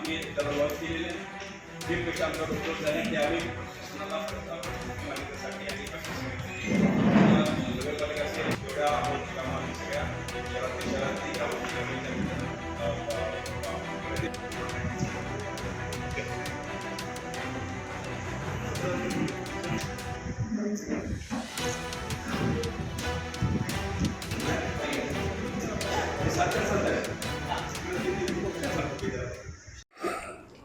आम्ही त्याला लॉन्च केलेले आहे. जे पैसे आमच्याकडे उपलब्ध झाले त्यावेळी आम्ही शासनाला प्रस्ताव मान्यतेसाठी आणि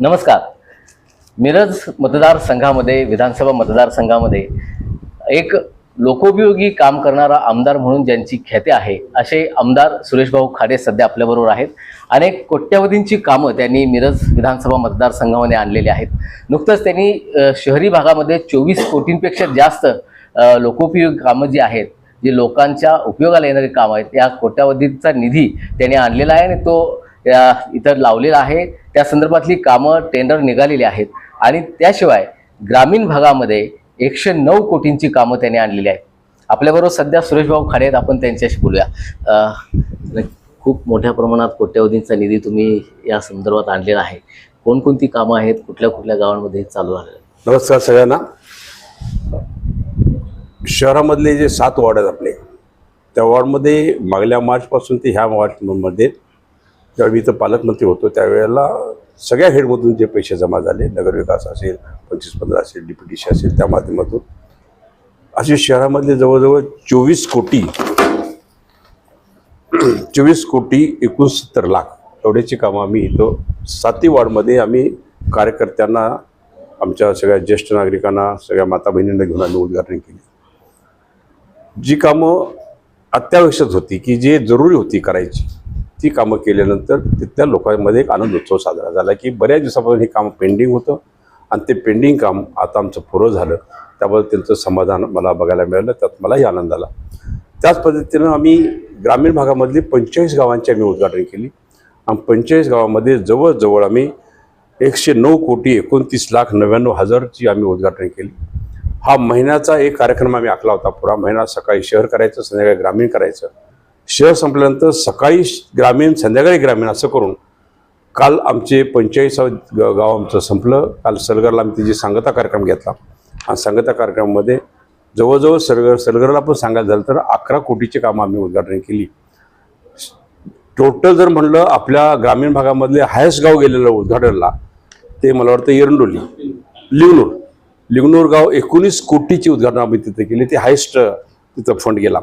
नमस्कार. मिरज मतदारसंघामध्ये विधानसभा मतदारसंघामध्ये एक लोकोपयोगी काम करणारा आमदार म्हणून ज्यांची ख्याती आहे असे आमदार सुरेशभाऊ खाडे सध्या आपल्याबरोबर आहेत. अनेक कोट्यवधींची कामं त्यांनी मिरज विधानसभा मतदारसंघामध्ये आणलेली आहेत. नुकतंच त्यांनी शहरी भागामध्ये चोवीस कोटींपेक्षा जास्त लोकोपयोगी कामं जी आहेत जे लोकांच्या उपयोगाला येणारी कामं आहेत या कोट्यावधीचा निधी त्यांनी आणलेला आहे आणि तो त्या इथं लावलेला आहे. त्या संदर्भातली कामं टेंडर निघालेली आहेत. आणि त्याशिवाय ग्रामीण भागामध्ये एकशे नऊ कोटींची कामं त्यांनी आणलेली आहेत. आपल्याबरोबर सध्या सुरेशभाऊ खाडे आहेत. आपण त्यांच्याशी बोलूया. खूप मोठ्या प्रमाणात कोट्यवधींचा निधी तुम्ही या संदर्भात आणलेला आहे. कोणकोणती कामं आहेत? कुठल्या कुठल्या गावांमध्ये चालू आहे? नमस्कार सगळ्यांना. शहरामधले जे सात वॉर्ड आहेत आपले त्या वॉर्डमध्ये मागल्या मार्चपासून ते ह्या मार्चमध्ये ज्यावेळी मी इथं पालकमंत्री होतो त्यावेळेला सगळ्या हेडमधून जे पैसे जमा झाले नगरविकास असेल पंचवीस पंधरा असेल डीपीटीसी असेल त्या माध्यमातून. असे शहरामधले जवळजवळ चोवीस कोटी चोवीस कोटी एकोणसत्तर लाख एवढ्याची कामं आम्ही इथं साती वॉर्डमध्ये आम्ही कार्यकर्त्यांना आमच्या सगळ्या ज्येष्ठ नागरिकांना सगळ्या माता बहिणींना घेऊन आम्ही उद्घाटन केली. जी कामं अत्यावश्यक होती की जे जरुरी होती करायची ती कामं केल्यानंतर तिथल्या लोकांमध्ये एक आनंद उत्सव साजरा झाला की बऱ्याच दिवसापासून हे काम पेंडिंग होतं. आणि ते पेंडिंग काम आता आमचं पुरं झालं. त्याबद्दल त्यांचं समाधान मला बघायला मिळालं. त्यात मलाही आनंद आला. त्याच पद्धतीनं आम्ही ग्रामीण भागामधली पंचेचाळीस गावांची आम्ही उद्घाटन केली. आणि पंचेचाळीस गावामध्ये जवळजवळ आम्ही एकशे नऊ कोटी एकोणतीस लाख नव्याण्णव हजारची आम्ही उद्घाटन केली. हा महिन्याचा एक कार्यक्रम आम्ही आखला होता पुरा. महिना सकाळी शहर करायचं संध्याकाळी ग्रामीण करायचं. शहर संपल्यानंतर सकाळी ग्रामीण संध्याकाळी ग्रामीण असं करून काल आमचे पंचेचाळीसावं ग- गाव आमचं संपलं. काल सलगरला आम्ही तिची सांगता कार्यक्रम घेतला. आणि सांगता कार्यक्रमामध्ये जवळजवळ सलगर सलगरला पण सांगायचं झालं तर अकरा कोटीची कामं आम्ही उद्घाटन केली. टोटल जर म्हणलं आपल्या ग्रामीण भागामधले हायस्ट गाव गेलेलं उद्घाटनला ते मला वाटतं एरंडोली लिंगनूर. लिंगनूर गाव एकोणीस कोटीची उद्घाटन आम्ही तिथे केली. ते हायस्ट तिथं फंड गेला.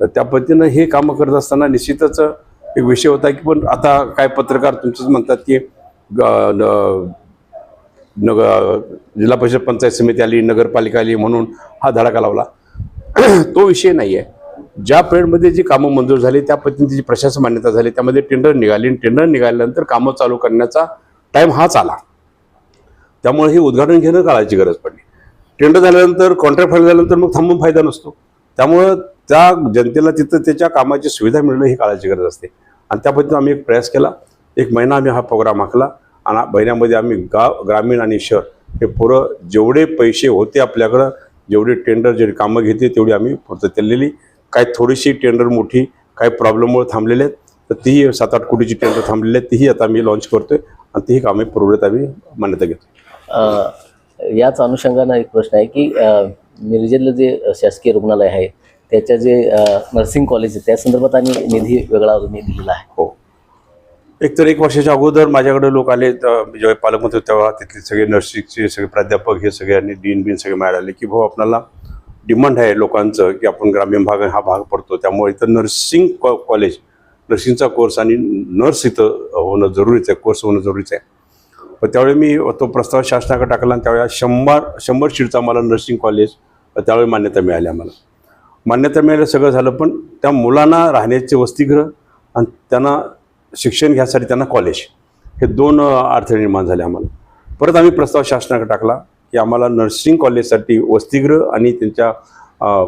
तर त्या पद्धतीनं हे कामं करत असताना निश्चितच एक विषय होता की पण आता काय पत्रकार तुमचेच म्हणतात की ग- न- नग जिल्हा परिषद पंचायत समिती आली नगरपालिका आली म्हणून हा धडाका लावला. तो विषय नाही आहे ज्या पिरियडमध्ये जी कामं मंजूर झाली त्या पद्धतीने जी प्रशासन मान्यता झाली त्यामध्ये टेंडर निघाली आणि टेंडर निघाल्यानंतर कामं चालू करण्याचा टाईम हाच आला. त्यामुळे हे उद्घाटन घेणं काळाची गरज पडली. टेंडर झाल्यानंतर कॉन्ट्रॅक्ट फाईल झाल्यानंतर मग थांबून फायदा नसतो. त्यामुळं त्या जनतेला तिथं त्याच्या कामाची सुविधा मिळणं ही काळाची गरज असते. आणि त्या पद्धतीनं आम्ही एक प्रयास केला. एक महिना आम्ही हा प्रोग्राम आखला आणि महिन्यामध्ये आम्ही गाव ग्रामीण आणि शहर हे पुरं जेवढे पैसे होते आपल्याकडं जेवढे टेंडर जे कामं घेते तेवढी आम्ही पूर्त केलेली. काही थोडीशी टेंडर मोठी काही प्रॉब्लेममुळे थांबलेले आहेत. तर तीही सात आठ कोटीची टेंडर थांबलेली आहेत. तीही आता आम्ही लॉन्च करतोय आणि तीही कामे पुरवण्यात आम्ही मान्यता घेतो याच अनुषंगानं एक प्रश्न आहे की मिरजेतलं जे शासकीय रुग्णालय आहे त्याच्या जे नर्सिंग कॉलेज आहे त्या संदर्भात आम्ही निधी वेगळा तुम्ही दिलेला आहे. हो. एक तर एक वर्षाच्या अगोदर माझ्याकडे लोक आले जेव्हा पालकमंत्री होते तेव्हा तिथले सगळे नर्सिंगचे सगळे प्राध्यापक हे सगळ्यांनी डीन बिन सगळे मिळाले की भाऊ आपल्याला डिमांड आहे लोकांचं की आपण ग्रामीण भाग हा भाग पडतो. त्यामुळे इथं नर्सिंग कॉ कॉलेज नर्सिंगचा कोर्स आणि नर्स इथं होणं जरुरीचं आहे कोर्स होणं जरुरीचं आहे. पण त्यावेळी मी तो प्रस्ताव शासनाकडे टाकला आणि त्यावेळेला शंभर शंभर सीटचं मला नर्सिंग कॉलेज त्यावेळी मान्यता मिळाली आम्हाला. मान्यता मिळालं सगळं झालं पण त्या मुलांना राहण्याचे वसतिगृह आणि त्यांना शिक्षण घ्यासाठी त्यांना कॉलेज हे दोन अडथळे निर्माण झाले आम्हाला. परत आम्ही प्रस्ताव शासनाकडे टाकला की आम्हाला नर्सिंग कॉलेजसाठी वसतिगृह आणि त्यांच्या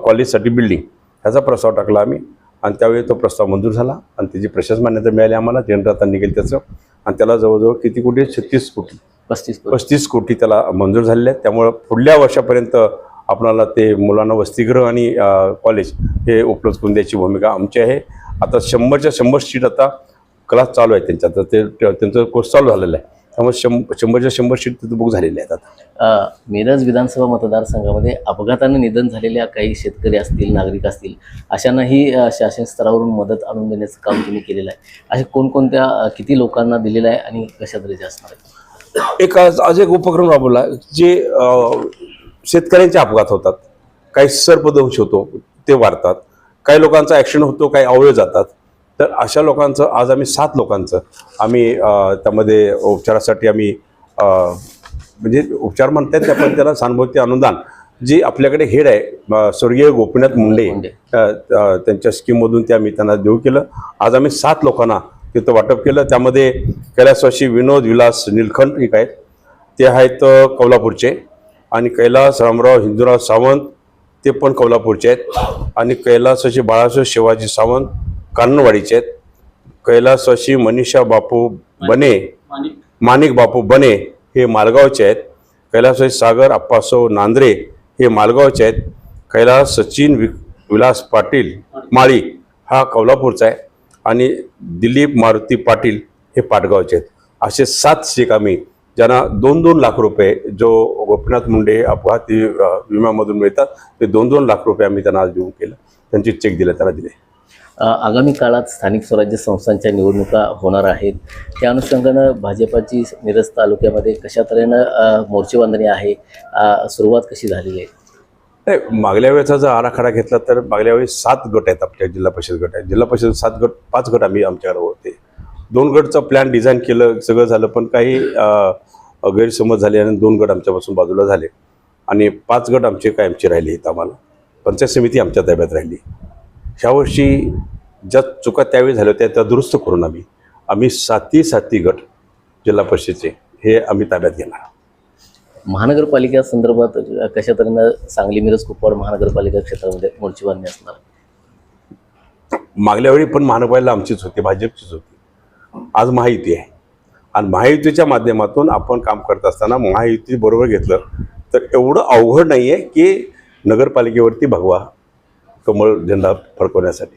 कॉलेजसाठी बिल्डिंग ह्याचा प्रस्ताव टाकला आम्ही. आणि त्यावेळी तो प्रस्ताव मंजूर झाला आणि त्याची प्रशासन मान्यता मिळाली आम्हाला. टेंडर आता निघेल त्याचं. आणि त्याला जवळजवळ किती कोटी? छत्तीस कोटी. पस्तीस पस्तीस कोटी त्याला मंजूर झालेले आहेत. त्यामुळं पुढल्या वर्षापर्यंत आपणाला ते मुलांना वसतिगृह आणि कॉलेज हे उपलब्ध करून द्यायची भूमिका आमची आहे. आता शंभरच्या शंभर सीट आता क्लास चालू आहे त्यांच्या. तर ते त्यांचं कोर्स चालू झालेला आहे. त्यामुळे शंभर शंभरच्या शंभर सीट तिथं बुक झालेल्या आहेत आता. मिरज विधानसभा मतदारसंघामध्ये अपघातानं निधन झालेल्या काही शेतकरी असतील नागरिक असतील अशांनाही शासन स्तरावरून मदत आणून देण्याचं काम तुम्ही केलेलं आहे. असे कोणकोणत्या किती लोकांना दिलेलं आहे आणि कशा तऱ्हेचे असणार आहे? एक आज आज एक उपक्रम राबवला जे शेतकऱ्यांचे अपघात होतात. काही सर्पदंश होतो ते वाढतात. काही लोकांचा ॲक्सिडेंट होतो काही अवयव जातात. तर अशा लोकांचं आज आम्ही सात लोकांचं आम्ही त्यामध्ये उपचारासाठी आम्ही म्हणजे उपचार म्हणतात ते आपण त्याला सहानुभूती अनुदान जी आपल्याकडे हेड आहे स्वर्गीय गोपीनाथ मुंडे त्यांच्या स्कीममधून ते आम्ही त्यांना देऊ केलं. आज आम्ही सात लोकांना तिथं वाटप केलं. त्यामध्ये कैलासवासी विनोद विलास निलखंड एक आहेत. ते आहेत कोल्हापूरचे. आणि कैलास रामराव हिंदूराव सावंत ते पण कोल्हापूरचे आहेत. आणि कैलासवासी बाळासाहेब शिवाजी सावंत कानवाडीचे आहेत. कैलासवासी मनीषा बापू बने माणिक बापू बने हे मालगावचे आहेत. कैलासवासी सागर अप्पासो नांद्रे हे मालगावचे आहेत. कैलास सचिन वि विलास पाटील माळी हा कोल्हापूरचा आहे. आणि दिलीप मारुती पाटील हे पाटगावचे आहेत. असे सात शेक आम्ही ज्यांना दोन दोन लाख रुपये जो गोपीनाथ मुंडे अपघाती विम्यामधून मिळतात ते दोन दोन लाख रुपये आम्ही त्यांना आज देऊन केलं. त्यांचे चेक दिले त्यांना दिले. आगामी काळात स्थानिक स्वराज्य संस्थांच्या निवडणुका होणार आहेत. त्या अनुषंगानं भाजपाची मिरज तालुक्यामध्ये कशा तऱ्हेनं मोर्चेबांधणी आहे? सुरुवात कशी झालेली आहे? नाही मागल्या वेळेचा जर आराखडा घेतला तर मागल्या वेळी सात गट आहेत आपल्या जिल्हा परिषद गट. आहेत जिल्हा परिषद सात गट पाच गट आम्ही आमच्याकडे होते. दोन गटचं प्लॅन डिझाईन केलं सगळं झालं पण काही गैरसमज झाले आणि दोन गट आमच्यापासून बाजूला झाले. आणि पाच गट आमचे कायमचे राहिले आहेत आम्हाला. पंचायत समिती आमच्या ताब्यात राहिली. ह्या वर्षी ज्या चुका त्यावेळी झाल्या होत्या त्या दुरुस्त करून आम्ही आम्ही साती साती गट जिल्हा परिषदेचे हे आम्ही ताब्यात घेणार. महानगरपालिका संदर्भात कशा तऱ्हेनं सांगली मिरज कुपवाड महानगरपालिका क्षेत्रामध्ये मोर्चेबांधणी असणार? मागल्या वेळी पण महानगरपालिका आमचीच होती भाजपचीच होती. आज महायुती आहे. आणि महायुतीच्या माध्यमातून आपण काम करत असताना महायुती बरोबर घेतलं तर एवढं अवघड नाही आहे की नगरपालिकेवरती भगवा कमळ झेंडा फडकवण्यासाठी.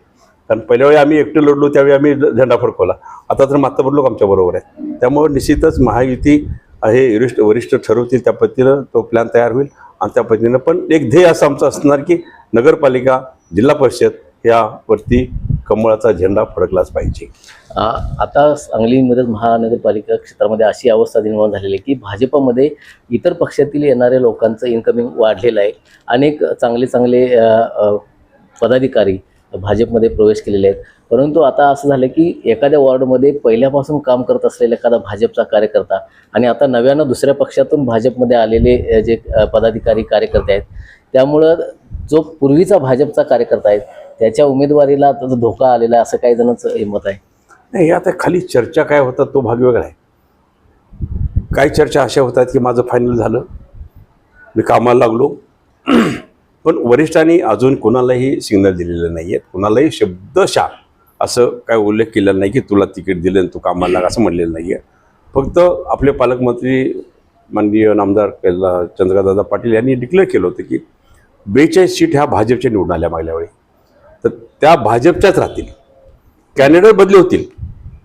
कारण पहिल्या वेळी आम्ही एकटे लढलो त्यावेळी आम्ही झेंडा फडकवला. आता तर मातबर लोक आमच्याबरोबर आहेत. त्यामुळे निश्चितच महायुती हे वरिष्ठ वरिष्ठ ठरवतील त्या पद्धतीनं तो प्लॅन तयार होईल. आणि त्या पद्धतीनं पण एक ध्येय असं आमचं असणार की नगरपालिका जिल्हा परिषद यावरती कमळाचा झेंडा फडकलाच पाहिजे. आ, आता सांगली मिरज महानगरपालिका क्षेत्रामध्ये अशी अवस्था निर्माण झालेली आहे की भाजपमध्ये इतर पक्षातील येणाऱ्या लोकांचं इन्कमिंग वाढलेलं आहे. अनेक चांगले चांगले पदाधिकारी भाजपमध्ये प्रवेश केलेले आहेत. परंतु आता असं झालं की एखाद्या वॉर्डमध्ये पहिल्यापासून काम करत असलेला एखादा भाजपचा कार्यकर्ता आणि आता नव्यानं दुसऱ्या पक्षातून भाजपमध्ये आलेले जे पदाधिकारी कार्यकर्ते आहेत त्यामुळं जो पूर्वीचा भाजपचा कार्यकर्ता आहे त्याच्या उमेदवारीला आता धोका आलेला आहे असं काही जणांचं मत आहे? नाही आता खाली चर्चा काय होतात तो भाग वेगळा आहे. काही चर्चा अशा होतात की माझं फायनल झालं. मी कामाला लागलो. पण वरिष्ठांनी अजून कोणालाही सिग्नल दिलेलं नाही आहेत कोणालाही शब्दशा असं काय उल्लेख केलेला नाही की तुला तिकीट दिलं आणि तू कामाला लाग असं म्हणलेलं नाही आहे फक्त आपले पालकमंत्री माननीय नामदार कैला चंद्रकांतदादा पाटील यांनी डिक्लेअर केलं होतं की बेचाळीस सीट ह्या भाजपच्या निवडून आल्या मागल्या वेळी. त्या भाजपच्याच राहतील. कॅन्डिडेट बदले होतील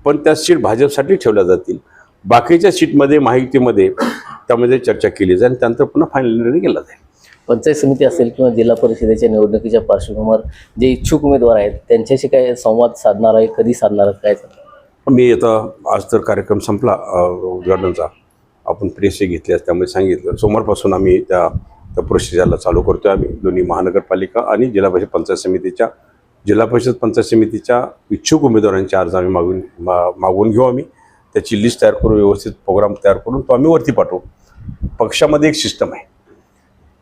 पण त्या सीट भाजपसाठी ठेवल्या जातील. बाकीच्या सीटमध्ये माहितीमध्ये त्यामध्ये चर्चा केली जाईल त्यानंतर पुन्हा फायनल निर्णय केला जाईल. पंचायत समिती असेल किंवा जिल्हा परिषदेच्या निवडणुकीच्या पार्श्वभूमीवर जे इच्छुक उमेदवार आहेत त्यांच्याशी काय संवाद साधणार आहे कधी साधणार आहे काय मी आता आज तर कार्यक्रम संपला. उद्घाटनाचा आपण प्रेसही घेतली आज त्यामुळे सांगितलं सोमवारपासून आम्ही त्या त्या प्रोसिजरला चालू करतो आम्ही. दोन्ही महानगरपालिका आणि जिल्हा परिषद पंचायत समितीच्या जिल्हा परिषद पंचायत समितीच्या इच्छुक उमेदवारांचे अर्ज आम्ही मागून मा मागवून घेऊ आम्ही. त्याची लिस्ट तयार करून व्यवस्थित प्रोग्राम तयार करून तो आम्ही वरती पाठवू. पक्षामध्ये एक सिस्टम आहे.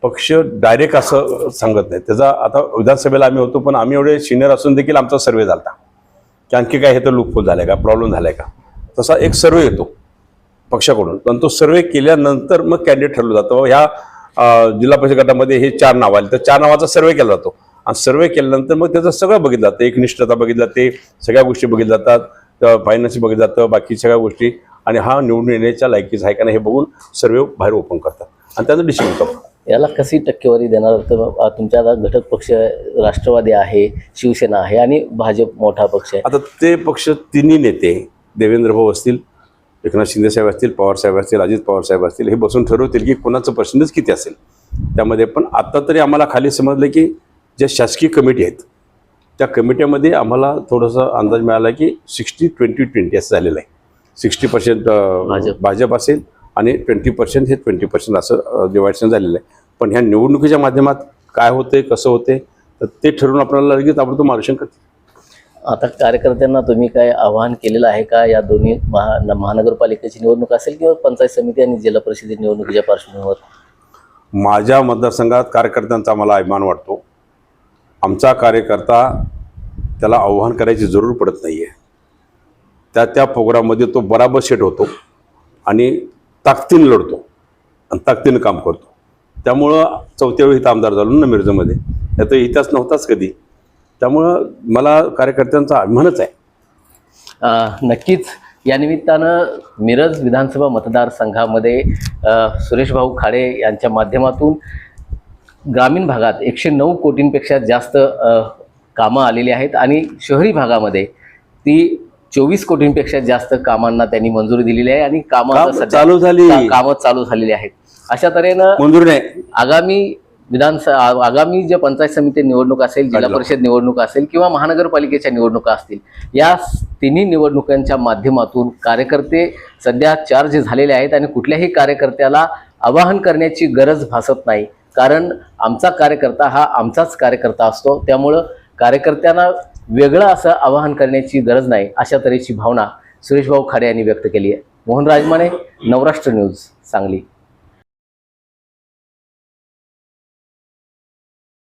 पक्ष डायरेक्ट असं सांगत नाही. त्याचा आता विधानसभेला आम्ही होतो पण आम्ही एवढे सिनियर असून देखील आमचा सर्वे झाला की आणखी काय हे तर लूकफुल झालं का? प्रॉब्लेम झाला का? तसा एक सर्वे येतो पक्षाकडून. पण तो सर्वे केल्यानंतर मग कॅन्डिडेट ठरलं जातं. ह्या जिल्हा परिषद गटामध्ये हे चार नाव आले. तर चार नावाचा सर्वे केला जातो. आणि सर्वे केल्यानंतर मग त्याचं सगळं बघितलं जातं. एकनिष्ठता बघितलं जाते सगळ्या गोष्टी बघितल्या जातात फायनान्स बघितलं जातं बाकी सगळ्या गोष्टी. आणि हा निवडून येण्याच्या लायकीचा आहे का नाही हे बघून सर्वे बाहेर ओपन करतात. आणि त्याचं डिसिजन करतात. याला कशी टक्केवारी देणार? तर तुमच्या घटक पक्ष राष्ट्रवादी आहे शिवसेना आहे आणि भाजप मोठा पक्ष आहे. आता ते पक्ष तिन्ही नेते देवेंद्र भाऊ असतील एकनाथ शिंदे साहेब असतील पवार साहेब असतील अजित पवार साहेब असतील हे बसून ठरवतील की कोणाचं पर्सेंटेज किती असेल. त्यामध्ये पण आता तरी आम्हाला खाली समजलं की ज्या शासकीय कमिटी आहेत त्या कमिट्यामध्ये आम्हाला थोडासा अंदाज मिळाला की सिक्स्टी ट्वेंटी ट्वेंटी असं झालेलं आहे. Sixty percent Bhajap. भाजप असेल आणि ट्वेंटी पर्सेंट हे ट्वेंटी पर्सेंट असं डिवायडेशन झालेलं आहे. पण ह्या निवडणुकीच्या माध्यमात काय होते कसं होते तर ते ठरवून आपल्याला लगेच आपण मार्गदर्शन करते आता कार्यकर्त्यांना तुम्ही काय आवाहन केलेलं आहे का? या दोन्ही महा महानगरपालिकेची निवडणूक असेल किंवा पंचायत समिती आणि जिल्हा परिषद निवडणुकीच्या पार्श्वभूमीवर? माझ्या मतदारसंघात कार्यकर्त्यांचा मला अभिमान वाटतो. आमचा कार्यकर्ता त्याला आव्हान करायची जरूर पडत नाही आहे त्या त्या प्रोग्राममध्ये तो बराबर सेट होतो आणि ताकदीनं लढतो आणि ताकदीनं काम करतो. त्यामुळं चौथ्या वेळी इथं आमदार झालो ना मिरजमध्ये. त्याचा इतिहास नव्हताच कधी. त्यामुळं मला कार्यकर्त्यांचा अभिमानच आहे. नक्कीच. या निमित्तानं मिरज विधानसभा मतदारसंघामध्ये सुरेश भाऊ खाडे यांच्या माध्यमातून ग्रामीण भागात एकशे नऊ कोटींपेक्षा जास्त कामं आलेली आहेत आणि शहरी भागामध्ये ती चोवीस कोटींपेक्षा जास्त कामांना त्यांनी मंजुरी दिलेली आहे आणि कामं चालू झाली. कामं चालू झालेली आहेत अशा तऱ्हेनं मंजुरी नाही आगामी विधानसभा आगामी जे पंचायत समिती निवडणूक असेल जिल्हा. परिषद निवडणूक असेल किंवा महानगरपालिकेच्या निवडणुका असतील या तिन्ही निवडणुकांच्या माध्यमातून कार्यकर्ते सध्या चार्ज झालेले आहेत आणि कुठल्याही कार्यकर्त्याला आवाहन करण्याची गरज भासत नाही कारण आमचा कार्यकर्ता हा आमचाच कार्यकर्ता असतो. त्यामुळं कार्यकर्त्यांना वेगळं असं आवाहन करण्याची गरज नाही अशा तऱ्हेची भावना सुरेशभाऊ खाडे यांनी व्यक्त केली आहे. मोहन राजमाने नवराष्ट्र न्यूज सांगली.